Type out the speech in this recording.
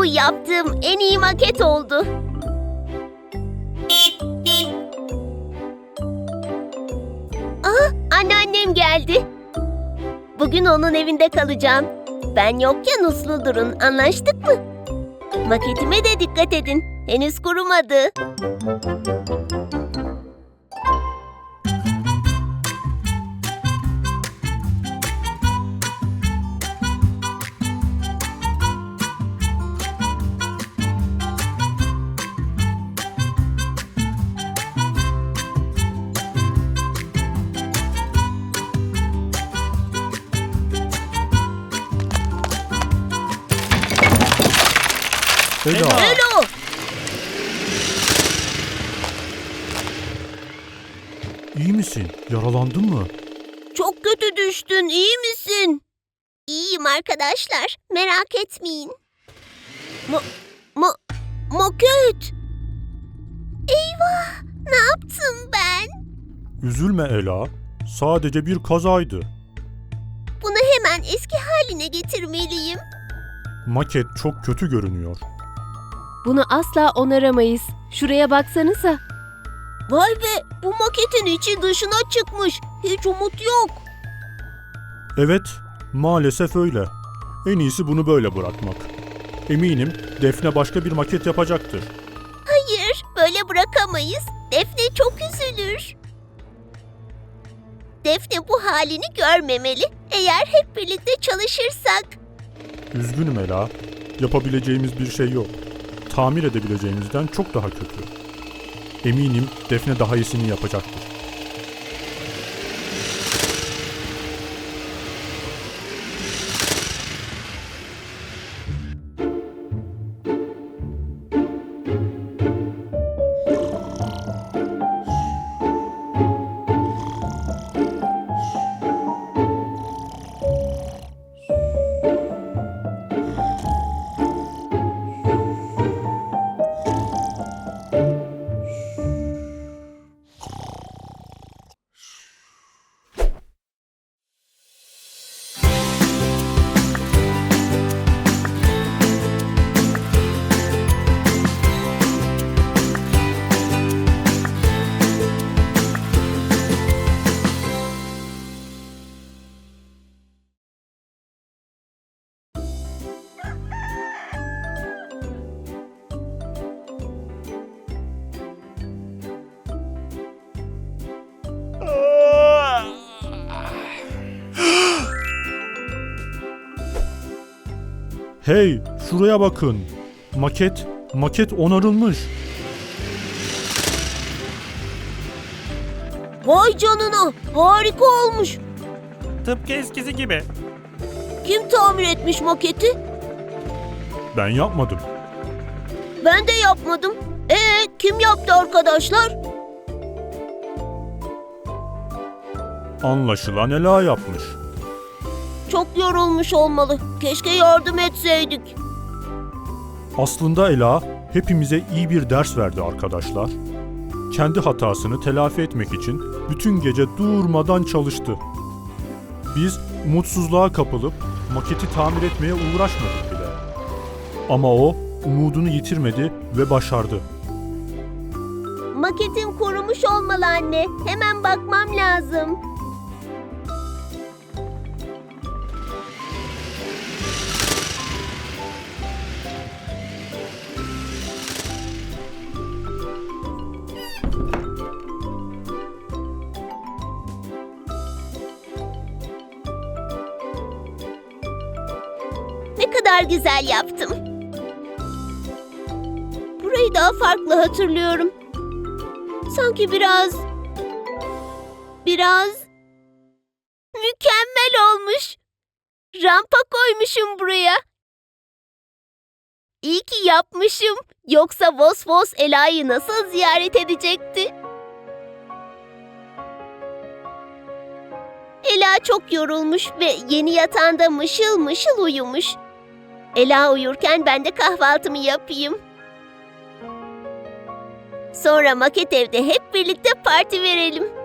yaptığım en iyi maket oldu. Aa, anneannem geldi. Bugün onun evinde kalacağım. Ben yokken uslu durun, anlaştık mı? Maketime de dikkat edin. Henüz kurumadı. Ela, Elo! iyi misin? Yaralandın mı? Çok kötü düştün, iyi misin? İyiyim arkadaşlar, merak etmeyin. Mo... Mo... Moköt! Eyvah! Ne yaptım ben? Üzülme Ela. Sadece bir kazaydı. Bunu hemen eski haline getirmeliyim. Maket çok kötü görünüyor. Bunu asla onaramayız. Şuraya baksanıza. Vay be, bu maketin içi dışına çıkmış. Hiç umut yok. Evet, maalesef öyle. En iyisi bunu böyle bırakmak. Eminim Defne başka bir maket yapacaktır. Hayır, böyle bırakamayız. Defne çok üzülür. Defne bu halini görmemeli. Eğer hep birlikte çalışırsak Üzgünüm Ela. Yapabileceğimiz bir şey yok. Tamir edebileceğimizden çok daha kötü. Eminim Defne daha iyisini yapacaktır. Hey, şuraya bakın. Maket, maket onarılmış. Vay canına, harika olmuş. Tıpkı eskisi gibi. Kim tamir etmiş maketi? Ben yapmadım. Ben de yapmadım. Ee, kim yaptı arkadaşlar? Anlaşılan Ela yapmış. Çok yorulmuş olmalı. Keşke yardım etseydik. Aslında Ela hepimize iyi bir ders verdi arkadaşlar. Kendi hatasını telafi etmek için bütün gece durmadan çalıştı. Biz mutsuzluğa kapılıp maketi tamir etmeye uğraşmadık bile. Ama o umudunu yitirmedi ve başardı. Maketim kurumuş olmalı anne. Hemen bakmam lazım. Kadar güzel yaptım. Burayı daha farklı hatırlıyorum. Sanki biraz... Biraz... Mükemmel olmuş. Rampa koymuşum buraya. İyi ki yapmışım. Yoksa Vos Vos Ela'yı nasıl ziyaret edecekti? Ela çok yorulmuş ve yeni yatağında mışıl mışıl uyumuş. Ela uyurken ben de kahvaltımı yapayım. Sonra maket evde hep birlikte parti verelim.